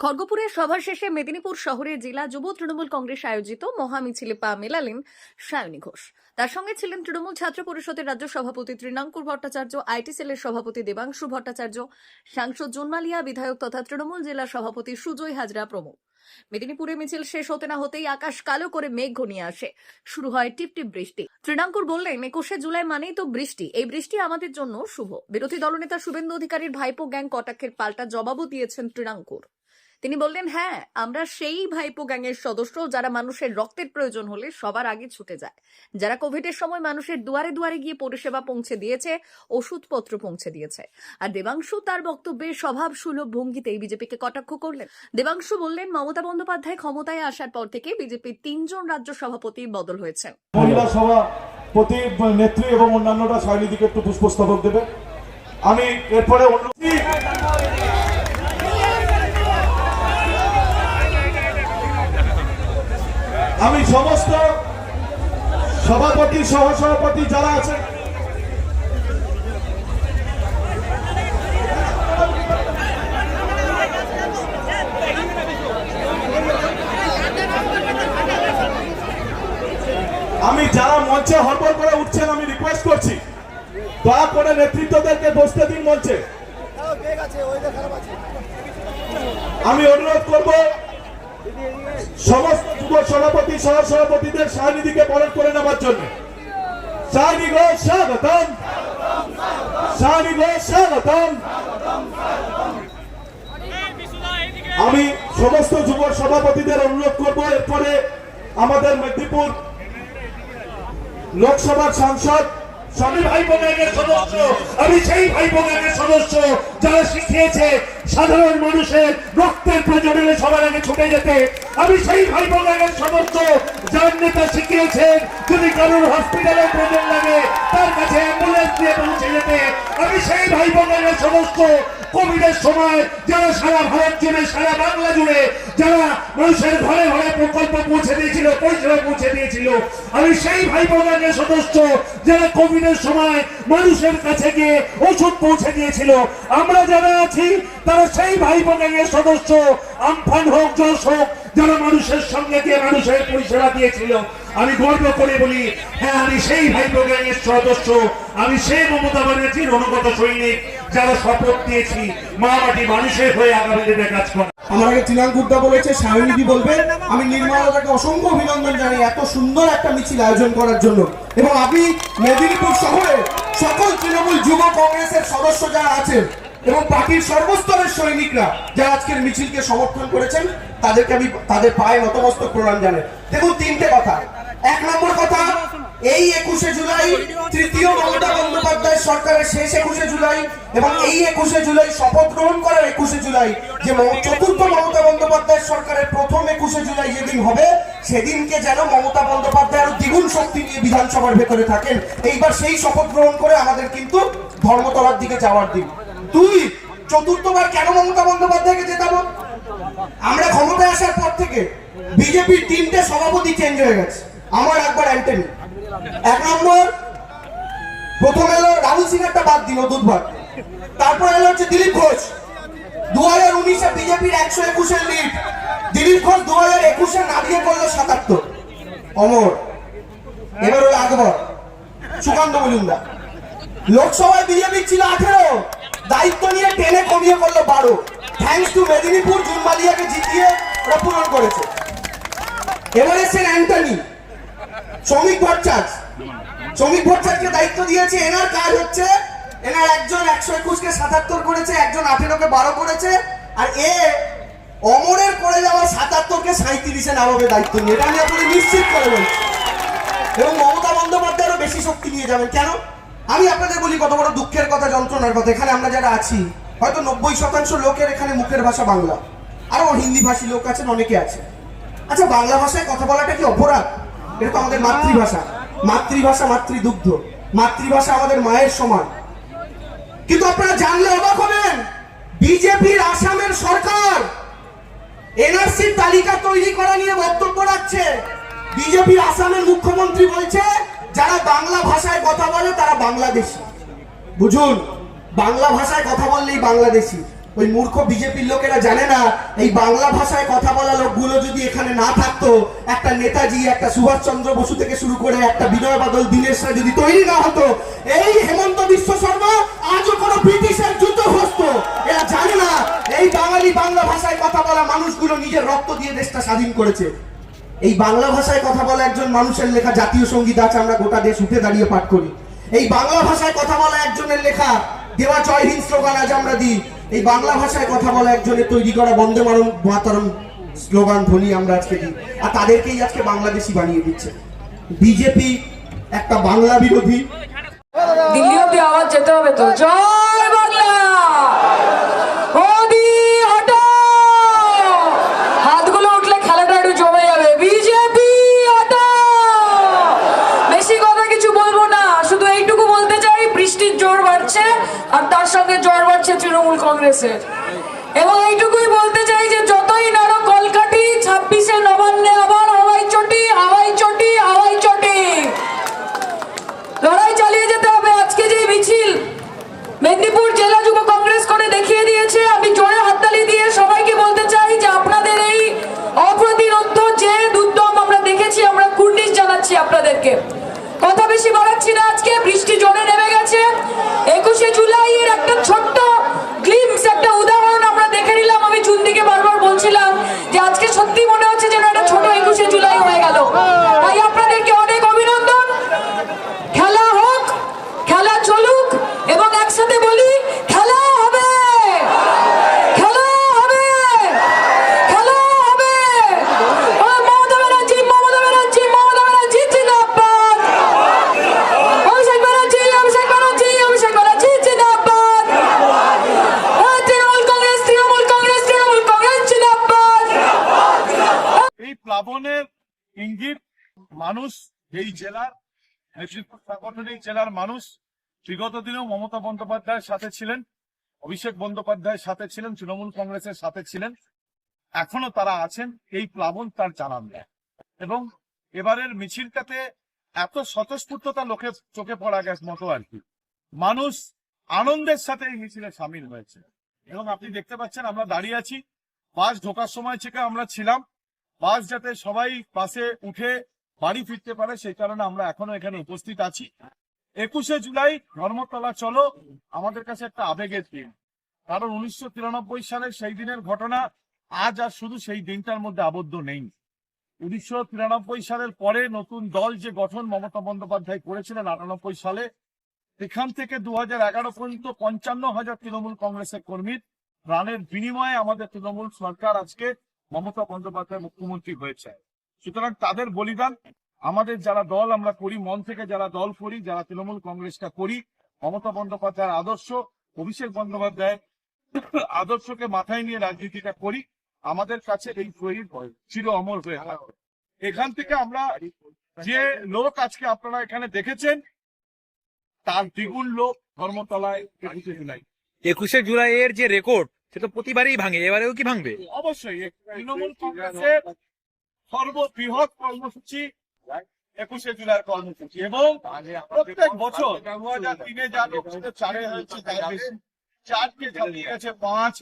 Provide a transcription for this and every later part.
খড়গপুরের সভা শেষে মেদিনীপুর শহরে জেলা যুব তৃণমূল কংগ্রেস আয়োজিত মহামিছিলে পা মেলালেন সায়নী ঘোষ। তার সঙ্গে ছিলেন তৃণমূল ছাত্র পরিষদের রাজ্য সভাপতি তৃণাঙ্কুর ভট্টাচার্য, আইটি সেলের সভাপতি দেবাংশু ভট্টাচার্য, সাংসদ জুনমালিয়া, বিধায়ক তথা তৃণমূল জেলা সভাপতি সুজয় হাজরা প্রমুখ। মেদিনীপুরে মিছিল শেষ হতে না হতেই আকাশ কালো করে মেঘ ঘনিয়ে আসে। শুরু হয় টিপটিপ বৃষ্টি। তৃণাঙ্কুর বললেন, একুশে জুলাই মানেই তো বৃষ্টি। এই বৃষ্টি আমাদের জন্য শুভ। বিরোধী দলনেতা শুভেন্দু অধিকারীর ভাইপো গ্যাং কটাক্ষের পাল্টা জবাবও দিয়েছেন তৃণাঙ্কুর। তিনি বললেন হ্যাঁ আমরা সেই ভাইপো গ্যাংয়ের সদস্য যারা মানুষের রক্তের প্রয়োজন হলে সবার আগে ছুটে যায়। যারা কোভিডের সময় মানুষের দুয়ারে দুয়ারে গিয়ে পরিষেবা পৌঁছে দিয়েছে, ওষুধপত্র পৌঁছে দিয়েছে। আর দেবাংশু তার বক্তব্যে স্বভাব সুলভ ভঙ্গিতেই বিজেপিকে কটাক্ষ করলেন। দেবাংশু বললেন, মমতা বন্দ্যোপাধ্যায় ক্ষমতায় আসার পর থেকে বিজেপির তিনজন রাজ্য সভাপতি বদল হয়েছে মহিলা সভাপতি, নেত্রী এবং একটু পুষ্পস্তবক দেবে। আমি এরপরে আমি সমস্ত সভাপতি সহসভাপতি যারা আছেন আমি যারা মঞ্চে হরবর করে উঠছেন আমি রিকোয়েস্ট করছি দয়া করে নেতৃত্বদেরকে বসতে দিন মঞ্চে। আমি অনুরোধ করব সমস্ত যুব সভাপতি সহ সভাপতিদের সায়নিধিকে বরণ করে জন্য। ঘোষ স্বাগতম। আমি সমস্ত যুব সভাপতিদের অনুরোধ করব, এরপরে আমাদের মেদিনীপুর লোকসভার সাংসদ আমি ভাই বোনের সদস্য। আমি সেই ভাই বোনের সদস্য যারা শিখিয়েছে সাধারণ মানুষের রক্তের প্রয়োজনে সবার আগে ছুটে যেতে। আমি সেই ভাই বোনের সদস্য যার নেতা শিখিয়েছেন যদি কারোর হসপিটালে প্রয়োজন লাগে, তার কাছে অ্যাম্বুলেন্স দিয়ে পৌঁছে যেতে। আমি সেই ভাই বোনের সদস্য কোভিডের সময় যারা সারা ভারত জুড়ে, সারা বাংলা জুড়ে, যারা মানুষের ঘরে ঘরে প্রকল্প পৌঁছে দিয়েছিল, পরিষেবা পৌঁছে দিয়েছিল, আমি সেই ভাই বোনের সদস্য যারা কোভিডের সময় মানুষের কাছে গিয়ে ওষুধ পৌঁছে দিয়েছিল। আমরা যারা আছি, তারা সেই ভাই বোনের সদস্য আমফান হোক যশ হোক, যারা মানুষের সঙ্গে গিয়ে মানুষের পরিষেবা দিয়েছিল। আমি গর্ব করে বলি হ্যাঁ আমি সেই ভাই বোনের সদস্য আমি সেই মমতা ব্যানার্জির অনুগত সৈনিক। যারা শপথ দিয়েছি মা মাটি মানুষের হয়ে আগামী দিনে কাজ করে। আমার আগে তৃণাঙ্কুরদা বলেছে সায়নিধি বলবে? আমি নির্মলাকে অসংখ্য অভিনন্দন জানাই এত সুন্দর একটা মিছিল আয়োজন করার জন্য। এবং আপনি মেদিনীপুর শহরে সকল তৃণমূল যুব কংগ্রেসের সদস্য যারা আছেন এবং পার্টির সর্বস্তরের সৈনিকরা যারা আজকের মিছিলকে সমর্থন করেছেন, তাদেরকে আমি তাদের পায়ে নতমস্তক প্রণাম জানাই। দেখুন, তিনটে কথা। এক নম্বর কথা এই একুশে জুলাই তৃতীয় মমতা বন্দ্যোপাধ্যায় সরকারের শেষ একুশে জুলাই এবং এই একুশে জুলাই শপথ গ্রহণ করার একুশে জুলাই যে চতুর্থ মমতা বন্দ্যোপাধ্যায় সরকারের প্রথম একুশে জুলাই যেদিন হবে, সেদিনকে যেন মমতা বন্দ্যোপাধ্যায় আরও দ্বিগুণ শক্তি নিয়ে বিধানসভার ভেতরে থাকেন। এইবার সেই শপথ গ্রহণ করে আমাদের কিন্তু ধর্মতলার দিকে যাওয়ার দিন। দুই, চতুর্থবার কেন মমতা বন্দ্যোপাধ্যায়কে জেতাবো? আমরা ক্ষমতায় আসার পর থেকে বিজেপির তিনটে সভাপতি চেঞ্জ হয়ে গেছে। আমার একবার অ্যান্টনি এক নম্বর প্রথম এলো রাহুল সিংহারটা বাদ দিন দুধবার তারপর এলো হচ্ছে দিলীপ ঘোষ। দু হাজার উনিশে বিজেপির একশো একুশের লিড। দিলীপ ঘোষ দু হাজার একুশে নামিয়ে করল সাতাত্তর। অমর। এবার হলো আকবর। সুকান্ত মজুমদার। লোকসভায় বিজেপি ছিল আঠেরো। দায়িত্ব নিয়ে টেনে কমিয়ে করল বারো। থ্যাংকস টু মেদিনীপুর জুনমালিয়াকে জিতিয়ে ওরা পূরণ করেছে। এবার এসছেন অ্যান্টনি। শ্রমিক ভট্টাচার্য শ্রমিক ভট্টাচার্যকে দায়িত্ব দিয়েছে, এনার কাজ হচ্ছে এনার একজন একশো একুশকে সাতাত্তর করেছে, একজন আঠেরোকে বারো করেছে, আর এ অমরের করে যাওয়া সাতাত্তরকে সাঁত্রিশে নামাবে দায়িত্ব নিয়ে। এটা আমি আপনাকে নিশ্চিত করে বলছি। এবং মমতা বন্দ্যোপাধ্যায় আরও বেশি শক্তি নিয়ে যাবেন। কেন? আমি আপনাদের বলি কত বড় দুঃখের কথা, যন্ত্রণার কথা। এখানে আমরা যারা আছি, হয়তো নব্বই শতাংশ লোকের এখানে মুখের ভাষা বাংলা। আরও হিন্দি ভাষী লোক আছেন, অনেকে আছে আচ্ছা বাংলা ভাষায় কথা বলাটা কি অপরাধ? এটা তো আমাদের মাতৃভাষা। মাতৃভাষা, মাতৃদুগ্ধ। মাতৃভাষা আমাদের মায়ের সমান। কিন্তু আপনারা জানলে অবাক হবেন, বিজেপির আসামের সরকার এনআরসির তালিকা তৈরি করা নিয়ে বক্তব্য রাখছে। বিজেপির আসামের মুখ্যমন্ত্রী বলছে, যারা বাংলা ভাষায় কথা বলে তারা বাংলাদেশি। বুঝুন, বাংলা ভাষায় কথা বললেই বাংলাদেশি। ওই মূর্খ বিজেপির লোকেরা জানে না, এই বাংলা ভাষায় কথা বলা লোকগুলো যদি এখানে না থাকতো, একটা নেতাজি, একটা সুভাষচন্দ্র বসু থেকে শুরু করে একটা বিনয় বাদল, দীনেশ যদি তৈরি না হতো, এই হেমন্ত বিশ্ব শর্মা আজও কোনো ব্রিটিশের যুদ্ধ হস্ত এরা জানে না, এই বাঙালি বাংলা ভাষায় কথা বলা মানুষগুলো নিজের রক্ত দিয়ে দেশটা স্বাধীন করেছে। এই বাংলা ভাষায় কথা বলা একজন মানুষের লেখা জাতীয় সংগীত আছে, আমরা গোটা দেশ উঠে দাঁড়িয়ে পাঠ করি। এই বাংলা ভাষায় কথা বলা একজনের লেখা, দেওয়া জয় হিন্দ স্লোগান আজ আমরা দিই। এই বাংলা ভাষায় কথা বলা একজনের তৈরি করা বন্দে মারম মাতারণ স্লোগান ধ্বনি আমরা আজকে দিই। আর তাদেরকেই আজকে বাংলাদেশি বানিয়ে দিচ্ছে। বিজেপি একটা বাংলা বিরোধী। দিল্লি অব্দি আওয়াজ যেতে হবে তো? জয়! তৃণমূল কংগ্রেসের ইঙ্গিত, মানুষ এই জেলার সাংগঠনিক জেলার মানুষ, বিগত দিনেও মমতা বন্দ্যোপাধ্যায়ের সাথে ছিলেন, অভিষেক বন্দ্যোপাধ্যায়ের সাথে ছিলেন, তৃণমূল কংগ্রেসের সাথে ছিলেন, এখনও তারা আছেন, এই প্লাবন তার জানান দেয়। এবং এবারের মিছিলটাতে এত স্বতঃস্ফূর্ততা লোকের চোখে পড়া গেছে মতো আর কি। মানুষ আনন্দের সাথে এই মিছিলে সামিল হয়েছে। এবং আপনি দেখতে পাচ্ছেন, আমরা দাঁড়িয়ে আছি, বাস ঢোকার সময় থেকে আমরা ছিলাম বাস যাতে সবাই বাসে উঠে বাড়ি ফিরতে পারে, সেই কারণে আমরা এখনও এখানে উপস্থিত আছি। একুশে জুলাই, ধর্মতলা, চলো। আমাদের কাছে একটা আবেগের দিন। কারণ উনিশশো তিরানব্বই সালের সেই দিনের ঘটনা আজ আর শুধু সেই দিনটার মধ্যে আবদ্ধ নেই। উনিশশো তিরানব্বই সালের পরে নতুন দল যে গঠন মমতা বন্দ্যোপাধ্যায় করেছিলেন আটানব্বই সালে সেখান থেকে দু পর্যন্ত পঞ্চান্ন হাজার তৃণমূল কংগ্রেসের কর্মীর প্রাণের বিনিময়ে আমাদের তৃণমূল সরকার আজকে মমতা বন্দ্যোপাধ্যায় মুখ্যমন্ত্রী হয়েছে। সুতরাং তাদের বলিদান, আমাদের যারা দল, আমরা করি, মন থেকে যারা দল করি, যারা তৃণমূল কংগ্রেসটা করি, মমতা বন্দ্যোপাধ্যায়ের আদর্শ, অভিষেক বন্দ্যোপাধ্যায়ের আদর্শকে মাথায় নিয়ে রাজনীতিটা করি, আমাদের কাছে এই শহীদ চির অমর হয়ে এখান থেকে আমরা যে লোক আজকে আপনারা এখানে দেখেছেন, তার দ্বিগুণ লোক ধর্মতলায় একুশে জুলাই। একুশে জুলাইয়ের যে রেকর্ড সে তো প্রতিবারই ভাঙে এবারেও কি ভাঙবে? অবশ্যই তৃণমূল কংগ্রেসের সর্ববৃহৎ কর্মসূচি একুশে জুলাই কর্মসূচি এবং প্রত্যেক বছর দু হাজার তিনে যা লোক চারে হয়েছে তার বেশি চারকে ছাপিয়ে গেছে পাঁচ।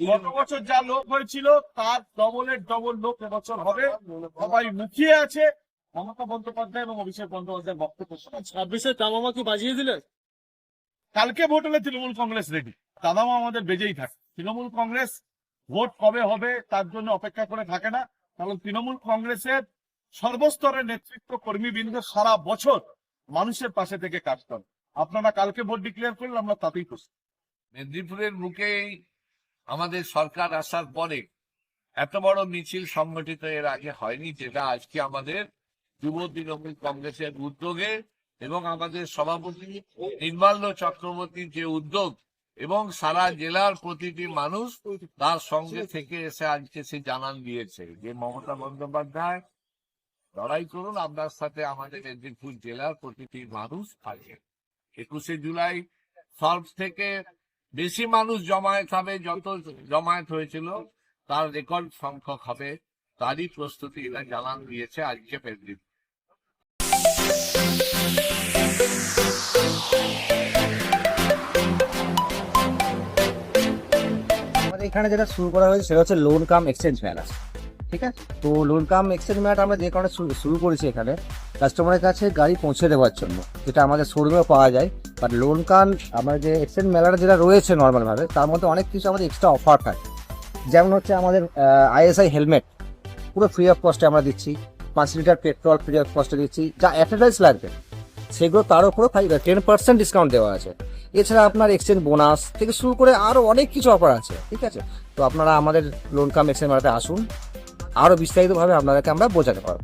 গত বছর যা লোক হয়েছিল তার ডবলের ডবল লোক এবছর হবে। সবাই মুখিয়ে আছে। মমতা বন্দ্যোপাধ্যায় এবং অভিষেক বন্দ্যোপাধ্যায়ের বক্তব্য ছাব্বিশে দামামা কি বাজিয়ে দিলেন? কালকে ভোট হলে তৃণমূল কংগ্রেস রেডি। দাদামা আমাদের বেজেই থাকে। তৃণমূল কংগ্রেস ভোট কবে হবে তার জন্য অপেক্ষা করে থাকে না। কারণ তৃণমূল কংগ্রেসের সর্বস্তরের নেতৃত্ব কর্মীবৃন্দ সারা বছর মানুষের পাশে থেকে কাজ করে। আপনারা কালকে ভোট ডিক্লেয়ার করলে আমরা তাতেই খুশি। মেদিনীপুরের বুকেই আমাদের সরকার আসার পরে এত বড় মিছিল সংগঠিত এর আগে হয়নি, যেটা আজকে আমাদের যুব তৃণমূল কংগ্রেসের উদ্যোগে এবং আমাদের সভাপতি নির্মাল্য চক্রবর্তীর যে উদ্যোগ এবং সারা জেলার প্রতিটি মানুষ তার সঙ্গে থেকে এসে আজকে সে জানান দিয়েছে যে মমতা বন্দ্যোপাধ্যায়, লড়াই করুন, আপনার সাথে আমাদের মেদিনীপুর জেলার প্রতিটি মানুষ আছে একুশে জুলাই সব থেকে বেশি মানুষ জমায়েত হবে, যত জমায়েত হয়েছিল তার রেকর্ড সংখ্যক হবে, তারই প্রস্তুতি এরা জানান দিয়েছে আজকে মেদিনীপুর। এখানে যেটা শুরু করা হয়েছে সেটা হচ্ছে লোন কাম এক্সচেঞ্জ মেলা ঠিক আছে? তো লোন কাম এক্সচেঞ্জ মেলাটা আমরা যে কারণে শুরু- করেছি এখানে কাস্টমারের কাছে গাড়ি পৌঁছে দেওয়ার জন্য, যেটা আমাদের শোরুমেও পাওয়া যায়। বাট লোন কাম আমার যে এক্সচেঞ্জ মেলাটা যেটা রয়েছে নর্মালভাবে তার মধ্যে অনেক কিছু আমাদের এক্সট্রা অফার থাকে। যেমন হচ্ছে আমাদের আইএসআই হেলমেট পুরো ফ্রি অফ কস্টে আমরা দিচ্ছি। পাঁচ লিটার পেট্রোল ফ্রি অফ কস্টে দিচ্ছি। যা অ্যাডভার্টাইজ লাগবে। সেগুলো তার উপরেও টেন পার্সেন্ট ডিসকাউন্ট দেওয়া আছে। এছাড়া আপনার এক্সচেঞ্জ বোনাস থেকে শুরু করে আরও অনেক কিছু অফার আছে, ঠিক আছে? তো আপনারা আমাদের লোন কাম এক্সচেঞ্জ মেলাতে আসুন। আরও বিস্তারিতভাবে আপনাদেরকে আমরা বোঝাতে পারব।